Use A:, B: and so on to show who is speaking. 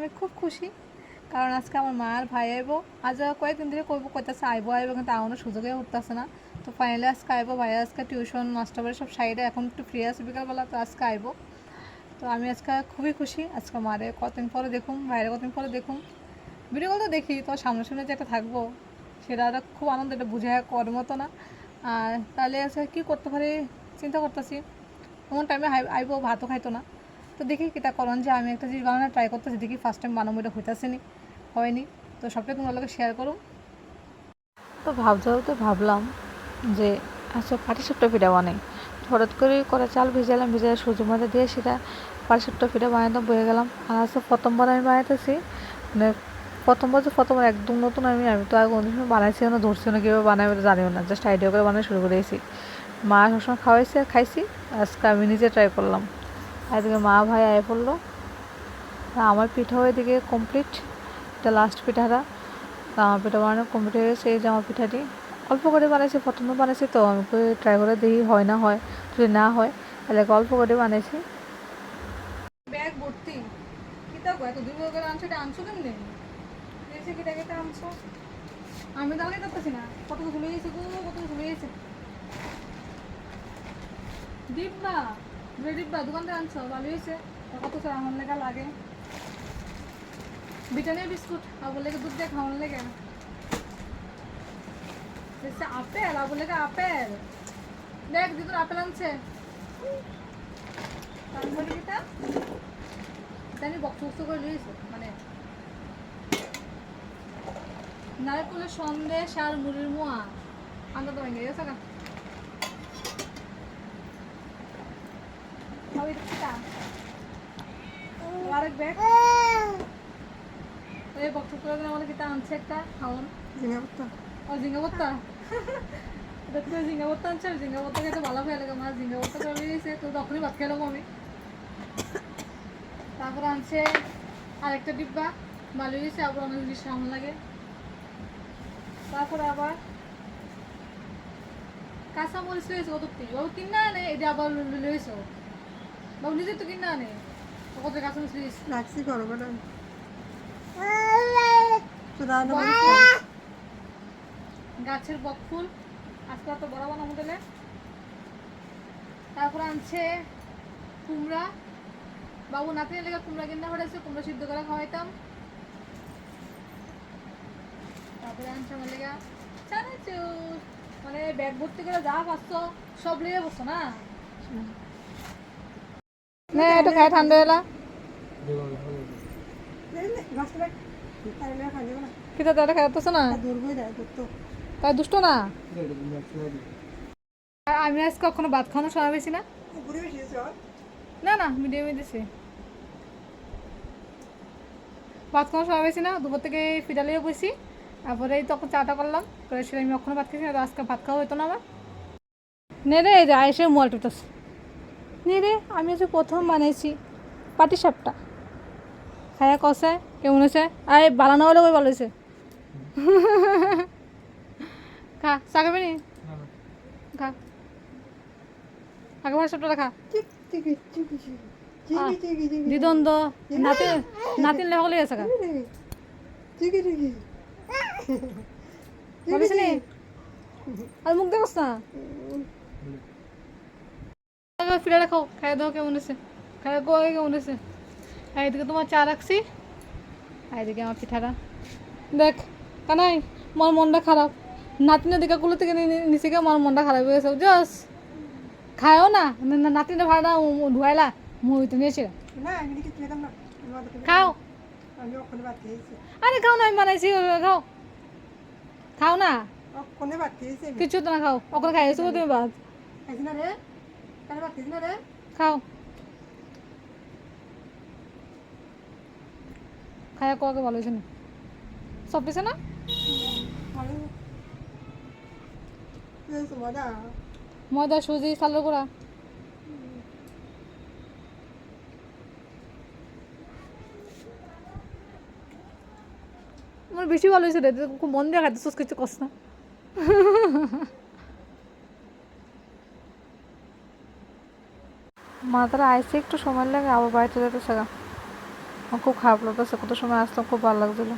A: আমি খুব খুশি। কারণ আজকে আমার মা আর ভাই আইব। আজ কয়েকদিন ধরে কইব, কইতাছে আইব আইব, কিন্তু আমার সুযোগে উঠতেছে না। তো ফাইনালি আজকে আইবো, ভাই আজকে টিউশন মাস্টার বাড়ি সব সাইডে এখন একটু ফ্রি আছে বিকালবেলা, তো আজকে আইব। তো আমি আজকে খুবই খুশি, আজকে মারে কতদিন পরে দেখুন ভাইরে কতদিন পরে দেখুন ভিডিও তো দেখি, তো সামনাসামনি যে একটা থাকব, সেটা একটা খুব আনন্দ, এটা বুঝে করার মতো না। আর তাহলে আজকে কী করতে পারি, চিন্তা করতেছি। এমন টাইমে আইবো, ভাতও খাইতো না। তো দেখি কিতা করন যে আমি একটা জিনিস বানানোর ট্রাই করতেছি, দেখি ফার্স্ট টাইম বানাবো এটা হইতেছে নি হয়নি। তো সবটাই তোমার লোকে শেয়ার করুন। তো ভাবতেও তো ভাবলাম যে আচ্ছা পাটি সুট্টা পিঠা বানাই হঠাৎ করে করা চাল ভিজালাম ভিজালে সূর্য মধ্যে দিয়ে সেটা পাটি সুট্টা পিঠা বানাতে বয়ে গেলাম। আর আজকে প্রথমবার আমি বানাইতেছি। মানে প্রথমবার যে প্রথমবার একদম নতুন আমি আমি তো আগে অন্য সময় বানাইছি না ধরছি না, কীভাবে বানাবে জানিও না। জাস্ট আইডিয়া করে বানাই শুরু করে দিয়েছি। মা সবসময় খাওয়াইছে, খাইছি। আজকে আমি নিজে ট্রাই করলাম। এদিকে মা ভাই আয় পড়ল। আমার পিঠাও এদিকে কমপ্লিট এটা লাস্ট পিঠাটা আমার পিঠা বানানো কমপ্লিট হয়ে গেছে, এই যে আমার পিঠাটি। অল্প করে বানাইছি, প্রথমে বানাইছি তো, আমি ট্রাই করে দেখি হয় না হয়। যদি না হয়, তাহলে অল্প করে বানাইছি। ব্যাগ ভর্তি। গো, এত করে আনছো, এটা আনছো কিটা আনছো? আমি তাহলে করতেছি না। কত কত দুটো ডিব্বা দোকান থেকে আনছো, ভালো ব্রিটানিয়া বিস্কুট আবার দুধ দিয়ে খাওয়ার লেগে। আপেল আবার আপেল। দেখ দিদুর আপেল আনছে। তারপরে মানে। সন্দেশ আর মুড়ির মোয়া আনন্দ তো ভেঙে গেছে kita. এই বক্স করে আমাদের কিতা আনছে একটা খাওয়ান
B: জিঙ্গাপুত্তা।
A: ও জিঙ্গাবত্তা এটা তো জিঙ্গাবত্তা আনছে জিঙ্গাবত্তা খেতে ভালো খেয়ে লাগে আমার জিঙ্গাবত্তা চলে গেছে তো তখনই ভাত খেলাম আমি তারপরে আনছে আরেকটা ডিব্বা ভালো গেছে আবার অনেক জিনিস সামনে লাগে। তারপরে আবার কাঁচা মরিচ লয়েছে কত বাবু কিনা আনে এটা আবার লয়েছে বাবু নিজে তো কিনা আনে। কত
B: লাগছি করো
A: গাছের বকফুল আজকে তো বড় বানা হোটেলে তারপর আনছে কুমড়া। বাবু নাতিনের লেগে কুমড়া কিনা হয়েছে কুমড়া সিদ্ধ করে খাওয়াইতাম। তারপরে আনছে আমার লেগে চানাচুর। মানে ব্যাগ ভর্তি করে যা পাচ্ছ সব লেগে বসছো না? না একটু খাই ঠান্ডা এলা। কিতা তারা খাইতেছ না? তাই দুষ্ট না? আমি আজ কখনো ভাত খাওয়ানো সময় বেশি না না না মিডিয়ামে দিছি। ভাত খাওয়ানো সময় বেশি না দুপুর থেকে ফিডালিয়ে বসি তারপরে এই তখন চাটা করলাম করে সেটা আমি কখনো ভাত খেয়েছি না আজকে ভাত খাওয়া হতো না আমার নে রে আইসে মোবাইল নে রে, আমি আজ প্রথম বানাইছি পাটি সাপটা খায়া কষে কেমন হয়েছে আরে বানানো হলে ভালো হয়েছে খা চা খাবি নি? খা। আগে সবটা খা দিদন নাতি নাতিন লে হলে আছে খা। ভাবিস নি? আর মুখ দেখোস না। ফিরে রাখো খাই দাও কেমন আছে খাই গো আগে কেমন আছে আর এদিকে তোমার চা রাখছি। আর এদিকে আমার পিঠাটা। দেখ কানাই আমার মনটা খারাপ। নাতিনের দিকে কুলো থেকে নিচে গিয়ে আমার মনটা খারাপ হয়ে গেছে। বুঝছস খায়ও না না- না- নাতিনের ভাড়া ধুয়াইলা মুই তো নিয়েছি খাও। আরে খাও না আমি বানাইছি খাও। খাও না? কিছু তো না খাও ওখানে খাইছো তুমি বাদ
B: খাইছি না রে
A: খাও। খায়া কোয়াকে ভালো না? সব দিছে না? ময়দা, সুজি সালের গুঁড়া। আমার বেশি ভালো হয়েছে রে খুব মন দিয়ে খাইতেছিস, কিছু কস না। মা তারা আইসে একটু সময় লাগে, আবার বাড়িতে যেতেছে খুব খারাপ লাগতেছে, কত সময় আসলাম, খুব ভালো লাগছিল।